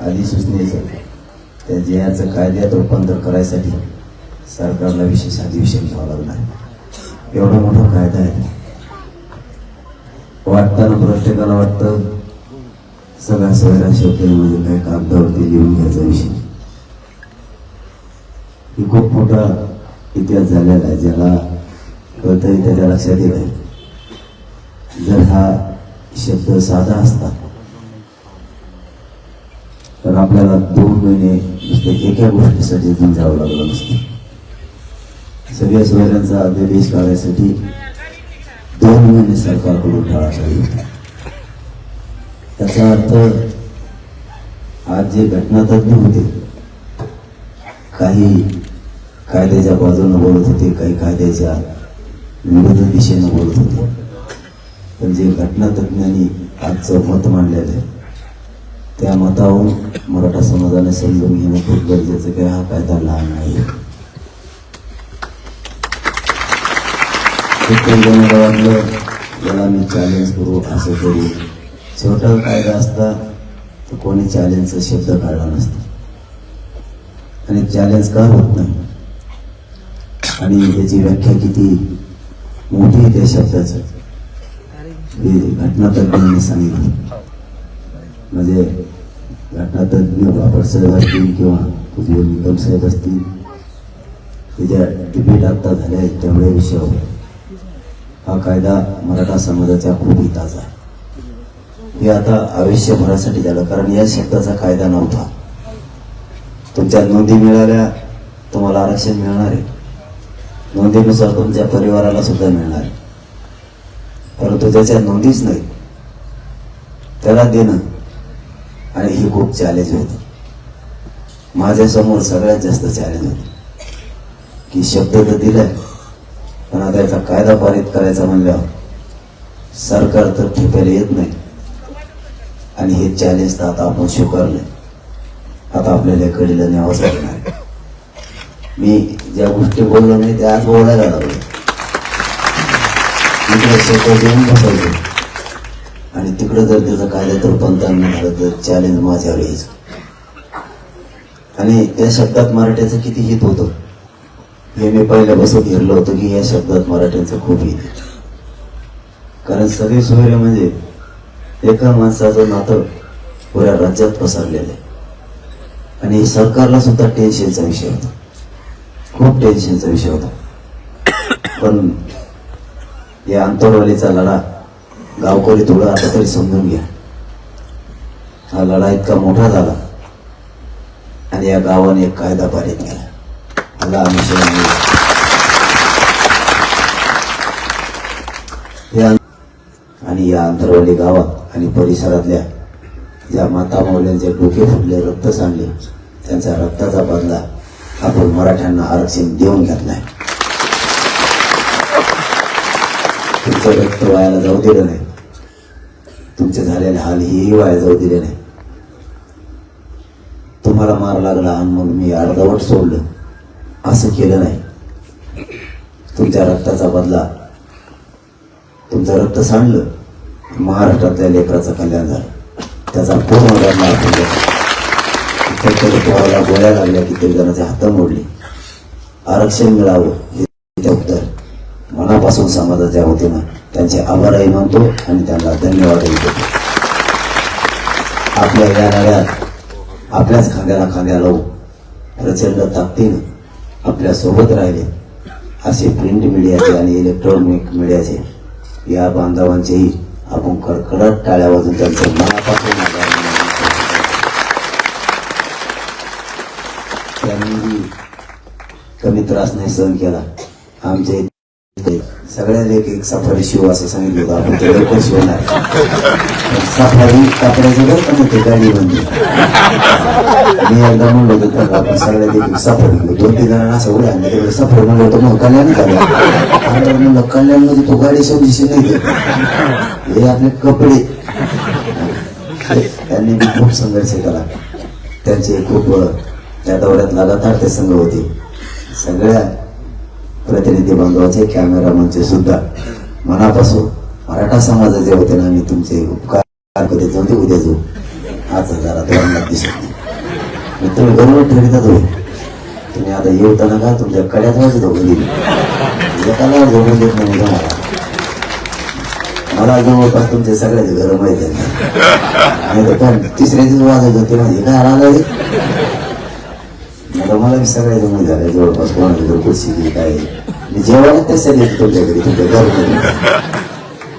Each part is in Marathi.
अधिसूचनेचं त्या जयाचं कायद्यात रूपांतर करायसाठी सरकारला विशेष अधिवेशन घ्यावं लागणार एवढा मोठा कायदा आहे. वाटताना प्रत्येकाला वाटतं सगळ्या सगळ्या शब्द म्हणजे काय कागदावरती लिहून घ्यायचा विषय. ही खूप मोठा इतिहास झालेला आहे ज्याला कळतंय त्याच्या लक्षात येत आहे जर हा शब्द साधा असता तर आपल्याला दोन महिने नुसते एका गोष्टीसाठी जावं लागलं नसतं. सगळ्या सोयऱ्यांचा अध्यादेश काढायसाठी दोन महिने सरकारकडून टाळाटाळी होती. त्याचा अर्थ आज जे घटनातज्ञ होते काही कायद्याच्या बाजूनं बोलत होते काही कायद्याच्या विरुद्ध दिशेनं बोलत होते. पण जे घटनातज्ञांनी आजचं मत मांडलेलं आहे त्या मतावरून मराठा समाजाने समजून घेणं खूप गरजेचं की हा कायदा लहान नाही वाटलं याला मी चॅलेंज करू असं करू. छोटा कायदा असता तर कोणी चॅलेंजचा शब्द काढला नसता. आणि चॅलेंज का होत नाही? आणि त्याची व्याख्या किती? मोठी त्या शब्दाचं. हे घटनातज्ञांनी सांगितलं. म्हणजे घटनातज्ञ बाबर साहेब असतील किंवा तुझे निकम साहेब असतील त्याच्या डिबेट आता झाल्या आहेत त्यामुळे विषयावर हा कायदा मराठा समाजाच्या खूप हिताचा आहे हे आता आयुष्यभरासाठी झालं कारण या शब्दाचा कायदा नव्हता. तुमच्या नोंदी मिळाल्या तुम्हाला आरक्षण मिळणार आहे. नोंदीनुसार तुमच्या परिवाराला सुद्धा मिळणार आहे. परंतु त्याच्या नोंदीच नाही. त्याला देणं. आणि ही खूप चॅलेंज होती. माझ्यासमोर सगळ्यात जास्त चॅलेंज होती. की शब्द तर दिलाय पण आता याचा कायदा पारित करायचा म्हणल्यावर सरकार तर ठेपायला येत नाही. आणि हे चॅलेंज तर आता आपण स्वीकारलंय. आता आपल्याला कडीला न्यावंच लागणार मी ज्या गोष्टी बोललो नाही त्या आज बोलायला लागलो. इकडे शेतात बसायचं. आणि तिकडं जर त्याचं कायद्यात रूपांतरण झालं तर चॅलेंज माझ्यावर यायचं. आणि त्या शब्दात मराठ्याचं किती हित होतं? हे मी पहिल्यापासून घेरलं होतं की या शब्दात मराठ्यांचं खूप हित कारण सगळे सोयरे म्हणजे एका माणसाचं नातं पुऱ्या राज्यात पसरलेलं आहे. आणि सरकारला सुद्धा टेन्शनचा विषय होता. खूप टेन्शनचा विषय होता. पण या अंतरवालीचा लढा गावकरी थोडं आता तरी समजून घ्या. हा लढा इतका मोठा झाला. आणि या गावाने एक कायदा पारित केला. हाला आम्ही आणि या अंतरवाली गावात आणि परिसरातल्या ज्या माता माऊल्यांचे डोके फुटले रक्त सांडले त्यांचा रक्ताचा बदला आपण मराठ्यांना आरक्षण देऊन घेतलाय. तुमचं रक्त वायाला जाऊ दिलं नाही. तुमचे झालेले हाल हेही वाया जाऊ दिले नाही. तुम्हाला मार लागला आणि मग मी अर्धवट सोडलं. असं केलं नाही. तुमच्या रक्ताचा बदला तुमचं रक्त सांडलं महाराष्ट्रातल्या लेकराचं कल्याण झालं. त्याचा पूर्ण बदला तुम्हाला गोळ्या लागल्या कित्येक जणांचे हात मोडले. आरक्षण मिळावं हे उत्तर मनापासून समाजाच्या वतीनं त्यांचे आभारही मानतो आणि त्यांना धन्यवादही देतो आपल्या या लढ्यात आपल्याच खांद्याला खांद्या लावून प्रचंड ताकदीनं आपल्यासोबत राहिले असे प्रिंट मीडियाचे आणि इलेक्ट्रॉनिक मीडियाचे या बांधवांचेही आपण कडकडत टाळ्या वाजून त्यांचं मनापासून त्यांनी कमी त्रास नाही सहन केला. आमच्या इथे सगळ्या एक एक सफारी शिव असं सांगितलं होतं. आपण ते लवकर शिवणार सफारी कापडायचं बरं का ते गाडी म्हणजे मी एकदा म्हणलो होतो तर आपण सगळ्यात एक एक सफारी दोन तीन जणांना असं उड्या आणलं तेवढं सफारी म्हणलं होतं मग कल्याण झालं आणि म्हणलं कल्याणमध्ये तो गाडी शोधीशी नाही. हे आपले कपडे. त्यांनी बी खूप संघर्ष केला. त्यांचे खूप त्या दौऱ्यात लगातार ते संघ होते. सगळ्या प्रतिनिधी बांधवाचे कॅमेरामनचे सुद्धा मनापासून मराठा समाजाचे होते ना मी तुमचे उपकार कधी जाऊ दे उद्या जाऊ. आज जरा वरणात दिसत नाही. मी तुम्ही बरोबर ठरवितात होय तुम्ही आता येऊताना का तुमच्या कड्यात माझी धोकं दिली एकाला झोपून देत नाही तुम्हाला. मला जवळपास तुमचे सगळ्याचे घर माहिती आहे. नाही तर पण तिसऱ्या दिवस वाजत होते म्हणजे काय आला रे आता मला बी सगळ्याचं माहिती झालं जवळपास कोणाला घर कुठची काय. मी जेवायला त्यासाठी येतो तुमच्या घरी तुमच्या घरमध्ये.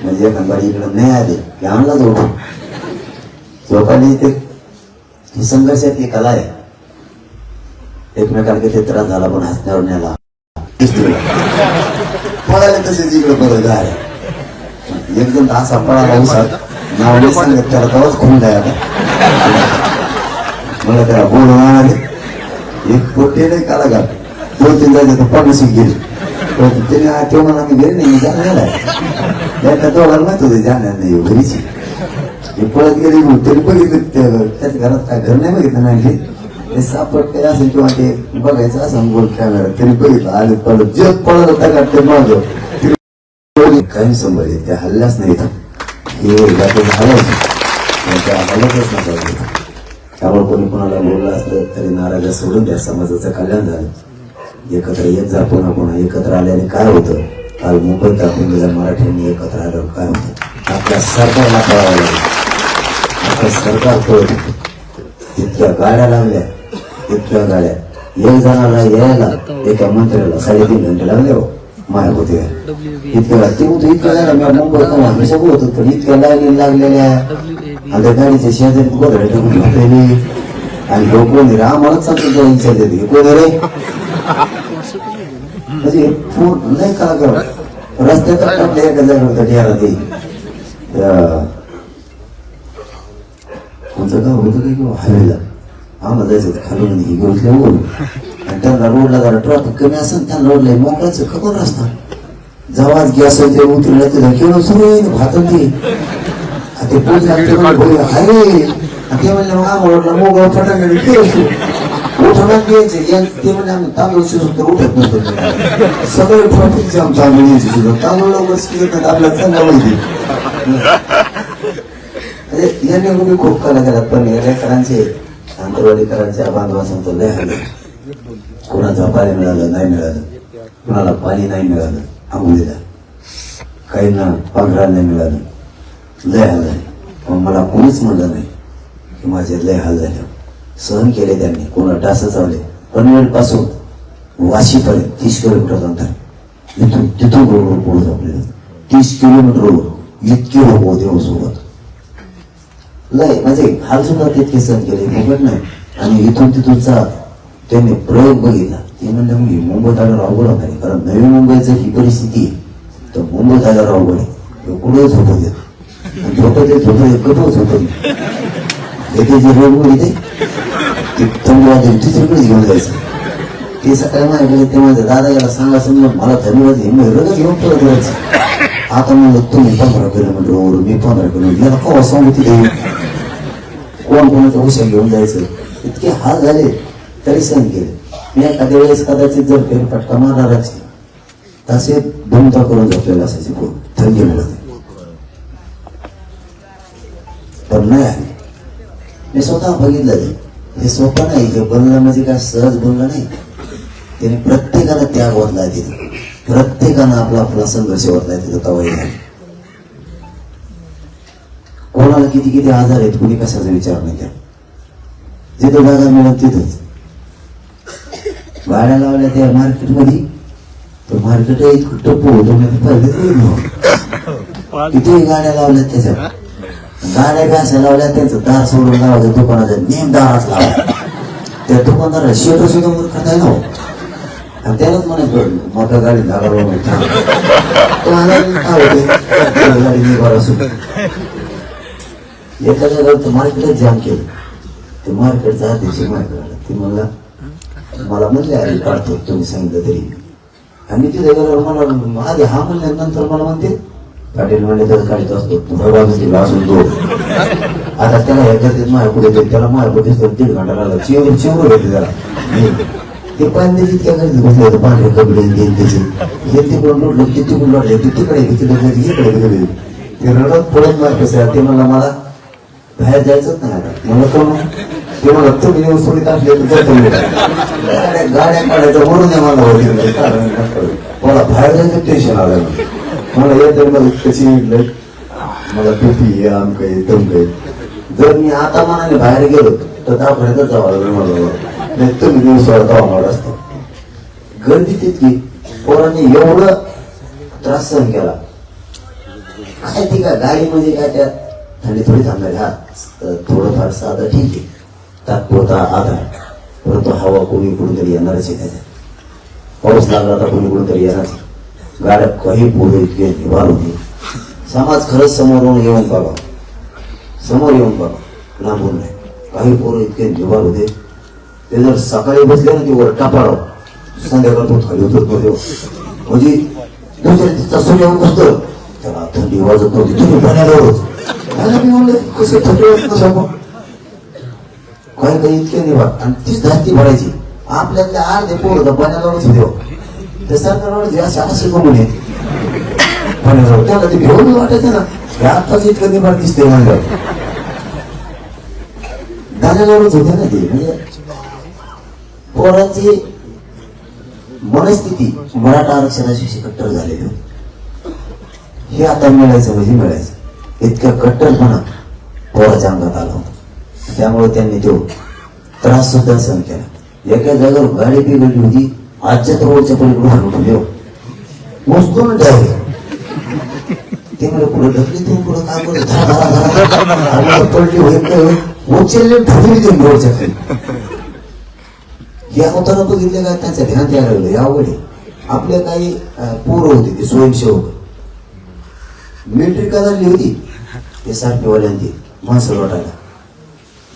म्हणजे एखादा इकडं नाही आले की आणला झोपा झोपायला ते ही संघर्षातली कला आहे. एकमेकाला किती त्रास झाला पण हसण्यावर नेला पळायला तसेच इकडे परत गाड्या एकदम असा पळाला उसात नाव नाही सांगत त्याला तवाच खून काय आता मला त्याला बोलून आणाले ते नाही काला का दोन तीन जायचे तर पन्नास गेले त्याने ते म्हणा मी घरी नाही मी जाणार आहे एका माहीत होते जाणार नाही घरीची हे पळत गेले मग तरी बघितलं त्याच घरात काय घर नाही बघितलं नाही ते सापट असेल किंवा ते बघायचं असं बोल कॅमेरा तरी बघितलं आले पळत जे पळत होता का ते माझं काही संभाळले त्या हल्ल्याच नाही हे जाते त्या हलतच नसायचं त्यामुळे कोणी कोणाला बोललं असलं तरी नाराज सोडून द्या समाजाचं कल्याण झालं. एकत्र येत जा पुन्हा पुन्हा एकत्र आल्याने काय होतं? काल मुंबईत दाखवून दिल्या मराठ्यांनी एकत्र आल्यावर काय होतं? आपल्या सरकारला कळावं लागलं. आपलं सरकार कळत इतक्या गाड्या लागल्या इतक्या गाड्या. एक जणाला यायला एका मंत्र्याला साडेतीन घंटे लागले हो माय होते इतक्या ते होतं इतक्या मुंबईत पण इतक्या लाईनी लागलेल्या. அந்த त्या गाडीच्या शेजारी गोधड्या टाकून झोपलेली आणि हे कोण रे आम्हालाच सांगतो तो विचार देते. हे कोण रे म्हणजे पूर्ण नाही का कर रस्त्यात टाकले एका जागेवर त्या ढेरा ते त्या- कोणतं गाव होतं काय किंवा हायवेला आम्हाला जायचं होतं खालून ही घेऊन बोल आणि त्यांना रोडला जरा ट्रॅफिक कमी असेल त्यांना रोडला खबर रस्ता गॅस होते उतरलं ते केलं सुरू ते आणि ते पोलीस आले ते म्हणले, "होय, हाय." आणि ते म्हणले मग आम्हाला वाटलं मोगळ फटाकडे ते असू. उठवणार द्यायचे या- ते म्हणजे आम्ही तांदूळ शिजून तर उठत नसतो सगळे ट्रॅफिक जाम तांदूळ यायचे सुद्धा तांदूळ आपल्याला चांगला माहिती म्हणजे यांनी तुम्ही खूप कला केला पण या लेकरांचे आंतरवाडीकरांच्या बांधवांचं लय हल्ले कोणाचं पाणी मिळालं नाही मिळालं. कोणाला पाणी नाही मिळालं आंघोळीला. काहींना पांघरा नाही मिळालं. लय हाल झाले. पण मला कोणीच म्हणलं नाही की माझे लय हाल झाले. सहन केले त्यांनी. कोणा डास चावले. पनवेलपासून वाशीपर्यंत तीस किलोमीटर अंतर इथून तिथून रोडवर पुढे झोपले तीस किलोमीटरवर इतके लोक होते हो सोबत. लय. म्हणजे हाल सुद्धा तितके सहन केले. मुंबईत नाही. आणि इथून तिथूनचा त्यांनी प्रयोग बघितला. ते म्हणले मी मुंबईत आल्यावर अवघड होणार कारण नवी मुंबईचं ही परिस्थिती आहे. तर मुंबईत आल्यावर अवघड आहे. हे कुठे झोपत येत झोपत झोपत येत येते जे रोड येते दुसरीकडे घेऊन जायचं ते सकाळी माझ्याकडे ते माझ्या दादा याला सांगा समजा मला धन्यवाद हे मी घेऊन परत जायचं आता म्हणलं तुम्ही पंधरा किलोमीटरवर मी पंधरा किलोमीटर याला कवा सांगू तिथे कोण कोणाचा हुशार घेऊन जायचं इतके हाल झाले तरी सहन केले मी एखाद्या वेळेस कदाचित जर फेरफटका मारणारच तसे भूमिका करून झोपलेला असायचे कोण थंडी मिळत नाही आले मी स्वतः बघितलं. ते हे सोपं नाही हे बोलणं म्हणजे काय सहज बोलणं नाही. त्याने प्रत्येकाला त्याग ओतलाय तिथे. प्रत्येकानं आपला आपला संघर्ष ओतलाय तिथं तवाई झाली कोणाला किती किती आजार आहेत कुणी कशाचा विचार नाही केला. जिथं जागा मिळत तिथंच. गाड्या लावल्या त्या मार्केटमध्ये. तो मार्केट इतकं टप्पू होतो पहिले किती गाड्या लावल्या त्याच्यात गाड्या बी लावल्या त्यांचं दार सोडून लावायचं दुकानाचं नेम दारात लावा. त्या दुकानदार शेटर सुद्धा मूर्ख नाही ना हो. आणि त्यालाच म्हणायचं मोठ्या गाडी दारावर उभं गाडी निभार असू. एका जागेवर मार्केटच जाम केलं. ते मार्केटचा अध्यक्ष मार्केट ते मला मला म्हणले अरे काढतो. तुम्ही सांगितलं तरी. आणि तिथे गेल्यावर मला आधी हा म्हणल्यानंतर मला म्हणते पाटील म्हणले तर काढत असतो भगवान असून दो आता त्याला ह्याच्यात करते पुढे देत त्याला माझ्या पुढे दीड घंटा लागला. चिवर चिवर होते त्याला. ते पाणी इतक्या घरी बसले होते पांढरे कपडे देईन त्याचे हे तिकडून लोटलं ते तिकडून लोटले ते तिकडे गेले, तिकडे इकडे गेले. ते रडत पडत नाही कसं ते म्हणला मला बाहेर जायचंच नाही आता. मला कोण? ते मला तुम्ही नेऊन सोडित असले तर जातो गाड्या गाड्या काढायचं म्हणून मला होती कारण मला बाहेर जायचं टेन्शन आलं. मला या मला कशी म्हटलंय मला किती आम काय दम काही जर मी आता मनाने बाहेर गेलो तर दवाखान्यातच जावं लागलं मला. नाही तुम्ही दिवस सोडता मला असतो. गर्दी तितकी पोरांनी एवढं त्रास सहन केला. काय ठीक आहे गाडी म्हणजे काय त्यात थंडी थोडी थांबणार हा थोडंफार साधं ठीक आहे. तात्पुरता आधार परंतु हवा कोणी कुठूनतरी येणारच आहे. त्याच्यात पाऊस लागला तर कोणी कुठूनतरी येणारच आहे. गाड्या काही पुढे इतके निवार होते. समाज खरंच समोरून येऊन बघा. समोर येऊन बघा. लांबून नाही काही पोरं इतके निवार होते. ते जर सकाळी बसले ना ते वरटा टापाडाव संध्याकाळ तो खाली उतरत मध्ये म्हणजे दुसऱ्या दिवसा सूर्य येऊन बसतो त्याला थंडी वाजत नव्हती. तुम्ही पाण्याला रोज म्हणलं कसे थंडी वाजत नसा काही काही इतके निवार. आणि तीच धास्ती भरायची आपल्यातल्या अर्धे पोरं तर पाण्यालाच होते सरकारवर जे असे असे करून पण त्याला ते घेऊन वाटायचं ना. हे आत्ताच इतकं निभार दिसते म्हणलं. दादाजवळच होते ना ते म्हणजे पोराची मनस्थिती मराठा आरक्षणाशी कट्टर झालेली होती. हे आता मिळायचं म्हणजे मिळायचं. इतकं कट्टरपणा पोराच्या अंगात आला होता. त्यामुळे त्यांनी तो त्रास सुद्धा सहन केला. एका जागेवर गाडी बिघडली होती. आजच्या तर रोडच्या पलीकडे हाणून ठेवली हो. मोजतो ना ड्रायव्हर ते मला पुढे ढकली ते पुढे काय करतो धरा, धरा, धरा, धरा. आणि होईल काय होईल उचलले ढकली ते रोडच्या खाली हे अवतारा बघितले काय त्यांचं ध्यान द्यायला लागलं यावेळी अवघड. आपले काही अं, पोरं होते ते स्वयंसेवक. मिलिटरी करायला होती ते सारखेवाल्यांची माणसं लोटायला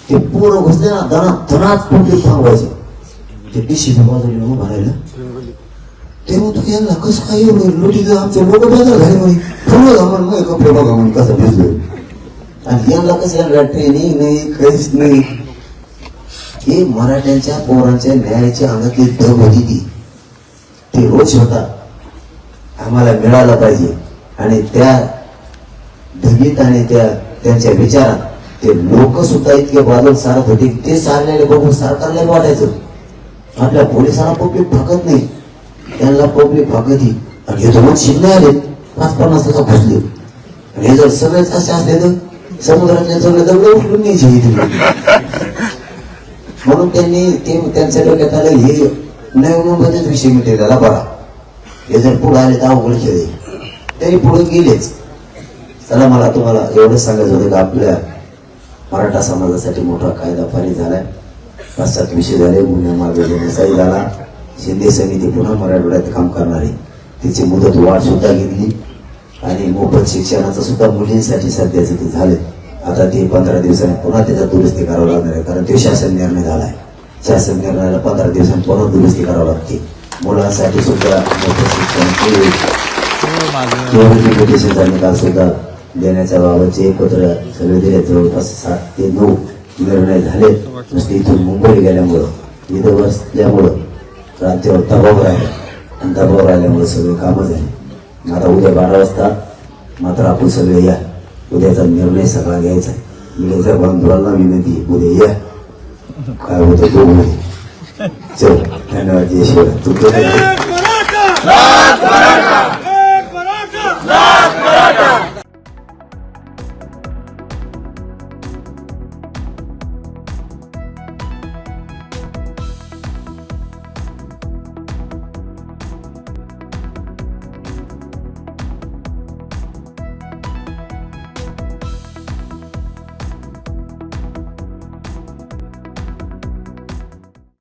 ते पोरं घुसले ना दना धनात कुठली थांबवायचे? ते डिशी बाजूला मग भरायला ते म्हणतो यांना कसं काय एवढं लोटी आमचे लोक बेजार झाले म्हणे? फुलं घामून मग कपडे बघा म्हणून कसं भिजलो आणि यांना कसं यांना ट्रेनिंग नाही काहीच नाही. हे मराठ्यांच्या पोरांच्या न्यायाच्या अंगातली दग होती ती. ते रोज होता आम्हाला मिळालं पाहिजे. आणि त्या धगीत आणि त्या त्यांच्या विचारात ते लोक सुद्धा इतके बाजून सारत होते ते सारलेले बघून सरकारला वाटायचं. आपल्या पोलिसांना पब्लिक भागत नाही. त्यांना पब्लिक भागती आणि हे दोन शिकले आले पाच पन्नास तासा घुसले आणि हे जर सगळेच असे असले तर समुद्रातले सगळे दगड उचलून न्यायचे इथे. म्हणून त्यांनी ते त्यांच्या डोक्यात आलं हे नवीन विषय मिळते त्याला बरा हे जर पुढे आले तर अवघड केले त्यांनी तरी पुढे गेलेच. चला मला तुम्हाला एवढंच सांगायचं होतं का आपल्या मराठा समाजासाठी मोठा कायदा पारित झालाय. पाच सात विषय झाले गुन्हे मागे घेण्याचाही झाला. शिंदे समिती पुन्हा मराठवाड्यात काम करणार. आहे तिची मुदत वाढ सुद्धा घेतली. आणि मोफत शिक्षणाचं सुद्धा मुलींसाठी सध्याचं ते झालं आता ते पंधरा दिवसांनी पुन्हा त्याचा दुरुस्ती करावं लागणार आहे कारण ते शासन निर्णय झाला आहे शासन निर्णयाला पंधरा दिवसांनी पुन्हा दुरुस्ती करावं लागते. मुलांसाठी सुद्धा मोफत शिक्षण निकाल सुद्धा देण्याच्या बाबतचे एकत्र सगळे दिले जवळपास सात ते नऊ. निर्णय झाले. नुसते इथून मुंबई गेल्यामुळं इथं बसल्यामुळं क्रांतीवर दबाव राहिला. आणि दबाव राहिल्यामुळे सगळे कामं झाले. आता उद्या बारा वाजता मात्र आपण सगळे या. उद्याचा निर्णय सगळा घ्यायचा आहे. लेझर बांधवांना विनंती उद्या या. काय होतं बघू. चल धन्यवाद जय शिवराय. तुमचं